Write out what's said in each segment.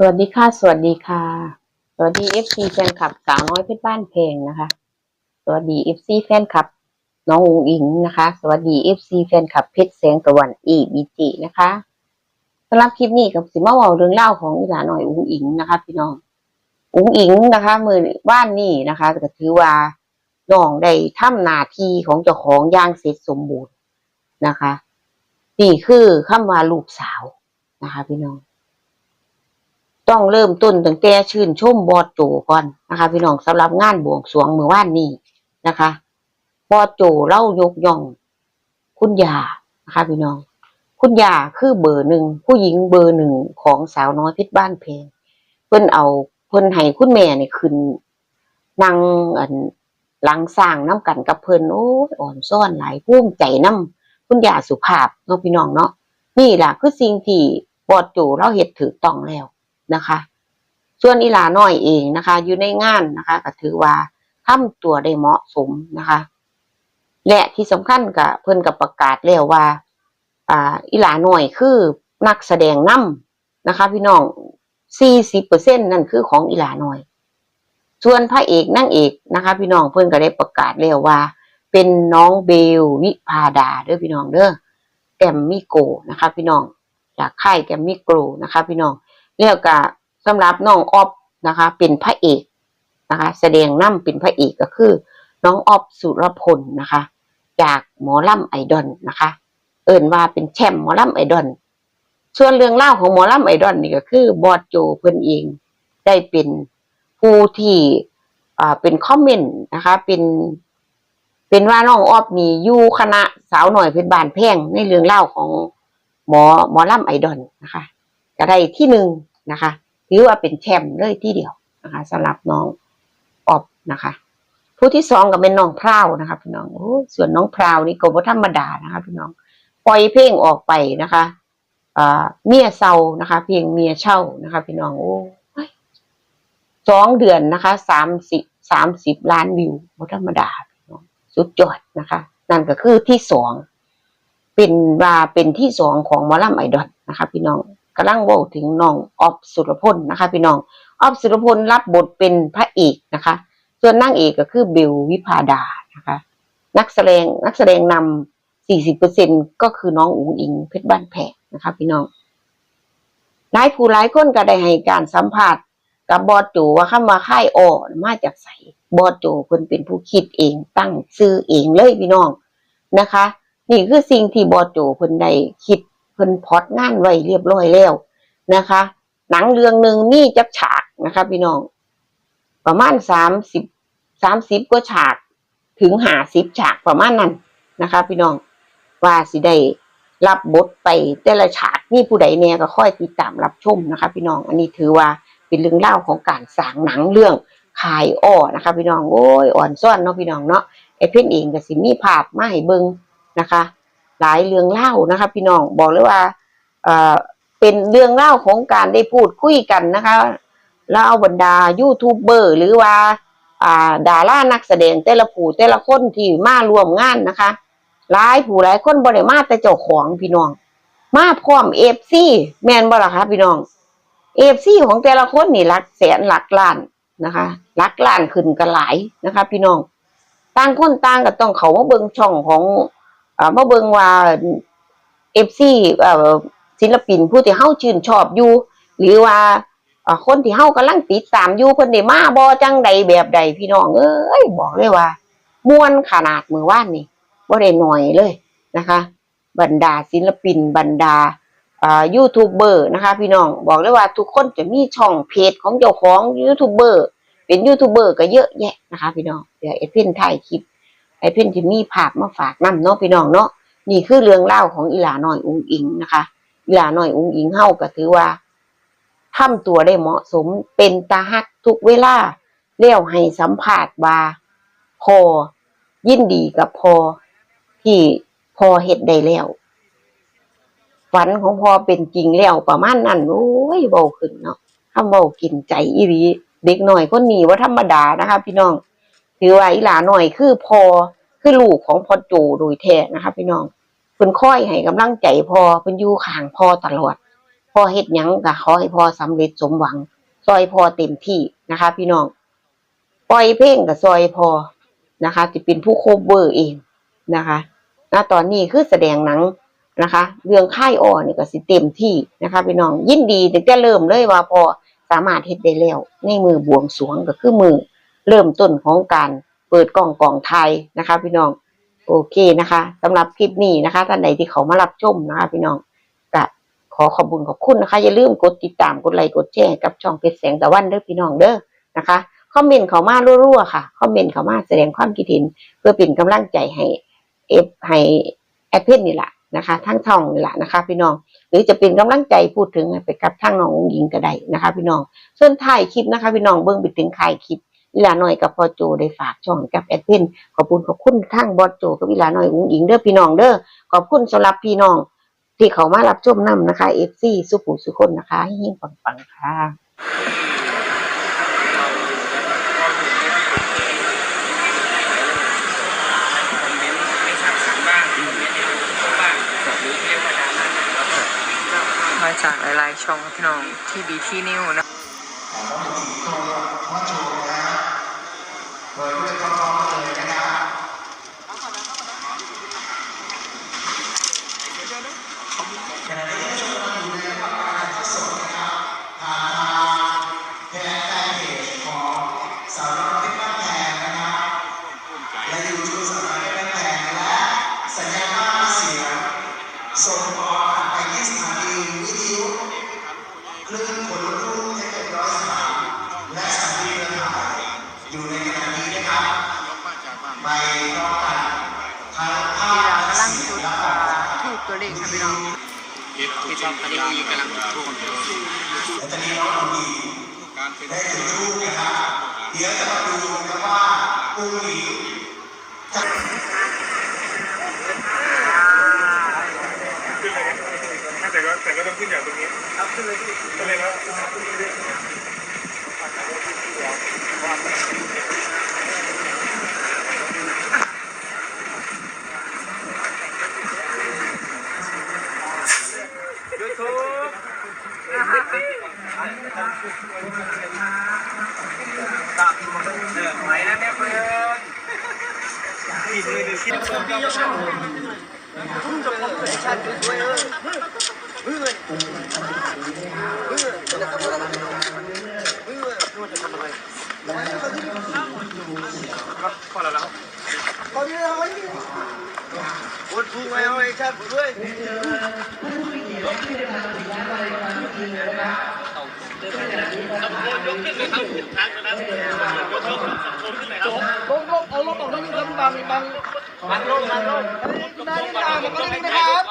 สวัสดีค่ะ สวัสดีค่ะ สวัสดีเอฟซีแฟนคลับสาวน้อยเพชรบ้านเพลงนะคะ สวัสดีเอฟซีแฟนคลับน้องอุ๋งอิงนะคะ สวัสดีเอฟซีแฟนคลับเพชรแสงตะวันอีบีจีนะคะสำหรับคลิปนี้กับสิมาเว่าเรื่องเล่าของอีหลาหน่อยอุ๋งอิงนะคะ พี่น้องอุ๋งอิงนะคะ มือบ้านนี่นะคะก็ถือว่าน้องได้ทำหน้าที่ของเจ้าของย่างเสร็จสมบูรณ์นะคะ นี่คือคำว่าลูกสาวนะคะ พี่น้อง ต้องเริ่มต้นตั้งแต่ชื่นชมบอดโจก่อนนะคะ พี่น้องสำหรับงานบวงสรวงเมื่อวานนี้นะคะบอดโจเล่ายกย่อง คุณยานะคะพี่น้อง คุณยาคือเบอร์หนึ่งผู้หญิงเบอร์หนึ่งของสาวน้อยพชรบ้านเพลงเพิ่นเอาเพิ่นให้คุณแม่นี่ขึ้นนั่งอันหลังสร้างน้ำกันกับเพิ่นโอ้อ่อนซ่อนหลายภูมิใจน้ำคุณยาสุภาพเนาะพี่น้องเนาะนี่ล่ะคือสิ่งที่บอดโจเราเฮ็ดถูกต้องแล้ว นะคะ ส่วนอีหลาน้อยเองนะคะ อยู่ในงานนะคะก็ถือว่าทำตัวได้เหมาะสมนะคะ และที่สำคัญกับเพิ่นกับประกาศแล้วว่า อ่าอีหลาน้อยคือนักแสดงนำนะคะ พี่น้อง40%นั่นคือของอีหลาน้อย ส่วนพระเอกนางเอกนะคะ พี่น้องเพิ่อนก็ได้ประกาศแล้วว่า เป็นน้องเบลวิพาดาเด้อพี่น้องเด้อแกมมี่โกนะคะ พี่น้องจากค่ายแกมมี่โกนะคะ พี่น้อง แล้วก็สำหรับน้องออฟนะคะ เป็นพระเอกนะคะ แสดงนํเป็นพระเอกก็คือ น้องออฟสุรพลนะคะ จากหมอลำไอดอลนะคะ เอิ่นว่าเป็นแชมป์หมอลำไอดอลส่วนเรื่องเล่าของหมอลำไอดอลนี่ก็คือบอดโจเพิ่นเองได้เป็นผู้ที่อ่าเป็นคอมเมนต์นะคะ เป็น เป็นว่าน้องออฟนี่อยู่คณะสาวหน่อยเพชรบานแพงในเรื่องเล่าของหมอหมอลำไอดอลนะคะ ก็ได้ที่หนึ่งนะคะถือว่าเป็นแชมป์เลยที่เดียวนะคะสำหรับน้องออบนะคะ ผู้ที่สองก็เป็นน้องพราวนะคะพี่น้องโอ้ส่วนน้องพราวนี่ก็บ่ธรรมดานะคะพี่น้องปล่อยเพลงออกไปนะคะอ่าเมียเศร้านะคะ เพลงเมียเช่านะคะ พี่น้องโอ้สองเดือนนะคะสามสิบสามสิบล้านวิวบ่ธรรมดาพี่น้องสุดยอดนะคะ นั่นก็คือที่สองเป็นว่าเป็นที่สองของมอลำไอดอลนะคะ พี่น้อง กำลังว่าถึงน้องออฟสุรพลนะคะ พี่น้องออฟสุรพลรับบทเป็นพระเอกนะคะ ส่วนนางเอกก็คือเบลวิพาดานะคะ นักแสดงนักแสดงนำสี่สิบเปอร์เซ็นก็คือน้องอุ๋งอิงเพชรบ้านแพงนะคะ พี่น้องหลายผู้หลายคนก็ได้ให้การสัมภาษณ์กับบอดโจว่าคำว่าค่ายอ่อมาจากใสบอดจเพิ่นเป็นผู้คิดเองตั้งชื่อเองเลยพี่น้องนะคะ นี่คือสิ่งที่บอโจเพิ่นได้คิด พิ่นพอดงานไว้เรียบร้อยแล้วนะคะ หนังเรื่องหนึ่งมีจักฉากนะคะพี่น้อง ประมาณสามสิบสามสิบกว่าฉากถึงหาสิบฉากประมาณนั้นนะคะ พี่น้องว่าสิได้รับบทไปแต่ละฉากนี่ผู้ใดแน่ก็ค่อยติดตามรับชมนะคะ พี่น้องอันนี้ถือว่าเป็นเรื่องเล่าของการสร้างหนังเรื่องขายอ้อนะคะ พี่น้องโอ้ยอ่อนซ่อนเนาะพี่น้องเนาะไอเพ่นเองก็สิมีภาพมาให้เบิ่งนะคะ หลายเรื่องเล่านะคะ พี่น้องบอกเลยว่าเอ่อเป็นเรื่องเล่าของการได้พูดคุยกันนะคะเล่าบรรดายูทูบเบอร์หรือว่าอ่าดารานักแสดงแต่ละผู้แต่ละคนที่มารวมงานนะคะหลายผู้หลายคนบ่ได้มาแต่เจ้าของพี่น้อง มาพร้อมเอฟซีแมนบ่ล่ะคะพี่น้องเอฟซีของแต่ละคนนี่หลักแสนหลักล้านนะคะหลักล้านขึ้นกันหลายนะคะ พี่น้อง ต่างคนต่างก็ต้องเขามาเบิ่งช่องของ อ่ามาเบิ่งว่าเอฟซีอ่อศิลปินผู้ที่เฮาชื่นชอบอยู่ หรือว่าอ่าคนที่เฮากำลังติดตามอยู่เพิ่นได้มาบ่จังใดแบบใดพี่น้องเอ้ยบอกเลยว่าม่วนขนาดมือวานนี่บ่ได้น้อยเลยนะคะ บรรดาศิลปินบรรดาอ่ายูทูบเบอร์นะคะ พี่น้องบอกเลยว่าทุกคนจะมีช่องเพจของเจ้าของยูทูบเบอร์เป็นยูทูบเบอร์ก็เยอะแยะนะคะ พี่น้องเดี๋ยวเอฟเฟนถ่ายคลิป ไอ้เพ่นจะมีภาพมาฝากนํเนาะพี่น้องเนาะนี่คือเรื่องเล่าของอีหลาหน้อยอุงอิงนะคะอีหลาหน้อยอุงอิงเฮาก็ถือว่าทำตัวได้เหมาะสมเป็นตาฮักทุกเวลาแล้วให้สัมภาษณ์ว่าพอยินดีกับพอที่พอเฮ็ดได้แล้วฝันของพอเป็นจริงแล้วประมาณนั้นโอ้ยเบาขึ้นเนาะทำเบากินใจอีหลีเด็กหน่อยคนนี้ว่าธรรมดานะคะ พี่น้อง ถือว่าอีหลาหน่อยคือพอคือลูกของพ่อโจโดยแท้นะคะพี่น้องเพิ่นค่อยให้กำลังใจพอเพิ่นอยู่ข้างพอตลอดพ่อเฮ็ดหยังก็ขอให้พ่อสำเร็จสมหวัง ซอยพ่อเต็มที่นะคะ พี่น้องปล่อยเพลงกับซอยพ่อนะคะจะเป็นผู้โคเวอร์เองนะคะณตอนนี้คือแสดงหนังนะคะ เรื่องค่ายอ่อนี่ก็สิเต็มที่นะคะพี่น้องยินดีตั้งแต่เริ่มเลยว่าพอสามารถเฮ็ดได้แล้วในมือบวงสรวงก็คือมือ เริ่มต้นของการเปิดกล่องกล่องไทยนะคะ พี่น้องโอเคนะคะสำหรับคลิปนี้นะคะท่านใดที่เขามารับชมนะคะพี่น้องก็ขอขอบคุณขอบคุณนะคะ อย่าลืมกดติดตามกดไลค์กดแชร์กับช่องเพชรแสงตะวันเด้อพี่น้องเด้อนะคะคอมเมนต์เขามารัวๆค่ะคอมเมนต์เขามาแสดงความคิดเห็นเพื่อเป็นกำลังใจให้เอฟให้แอปเพนนี่แหละนะคะทั้งช่องนี่แหละนะคะ พี่น้อง หรือจะเป็นกำลังใจพูดถึงไปกับทางน้องอุ๋งอิงก็ได้นะคะ พี่น้องส่วนถ่ายคลิปนะคะ พี่น้องเบิ่งไปถึงถ่ายคลิป อีหลาหน่อยกับพอโจได้ฝากช่องกับแอดเพนขอบคุณขอบคุณทางบอสโจกับอีหลาหน่อยอุ๋งอิงเด้อพี่น้องเด้อขอบคุณสำหรับพี่น้อง ที่เขามารับชมนํนะคะเอฟซีสุขุสุคนนะคะให้เฮงปังๆค่ะมางทางมานะมาจากหลายๆช่องพี่น้องที่บีที่นิวนะ ที่ชอบคดีกำลังจุดทูบและตอนนี้น้องอุ๋งอิงได้ถึงทูกนะครับเดี๋ยวจะมาดูกันว่าอุ๋งอิงจะแต่ก็แต่ก็ต้องขึ้นอย่างตรงนี้ครับขึ้นเลยขึ้นเลยครับไหม คนที่ยกช่องทุ่มจะพบกับชาติด้วยเออเพื่อนเพื่อนจะทำอะไรเพื่อนจะทำอะไรครับพอแล้วแล้วเขาเนี่ยเขาเนี่ยปวดพุงไว้เอาไอ้ชาติด้วย ลงลงเอาลงออกนิดนึงครับบางบางบางลงบางลงได้นิดนึงบางก็นิดนึงนะครับ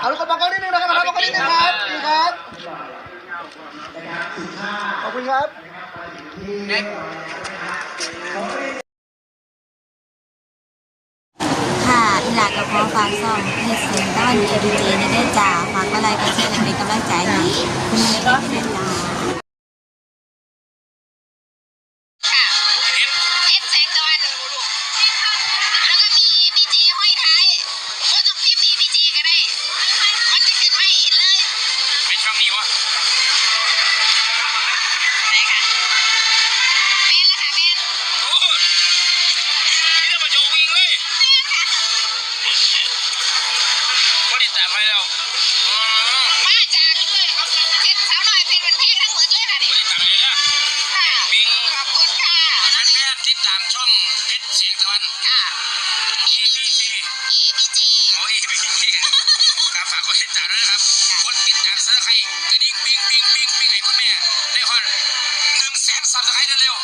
เอาลูกบางก็นิดนึงนะครับบางก็นิดนึงครับดีครับขอบคุณครับ หลากับพ่อฝากซ่องให้เสียงต้อนเอดีเจในได้จ้าฝากก็ไลค์ก็แชร์และเป็นกำลังใจให้คุณแม่ได้จ้าเอ็นแสงตะวันแล้วก็มีพีเจห้อยท้ายก็ต้องพิมพ์อีามซับ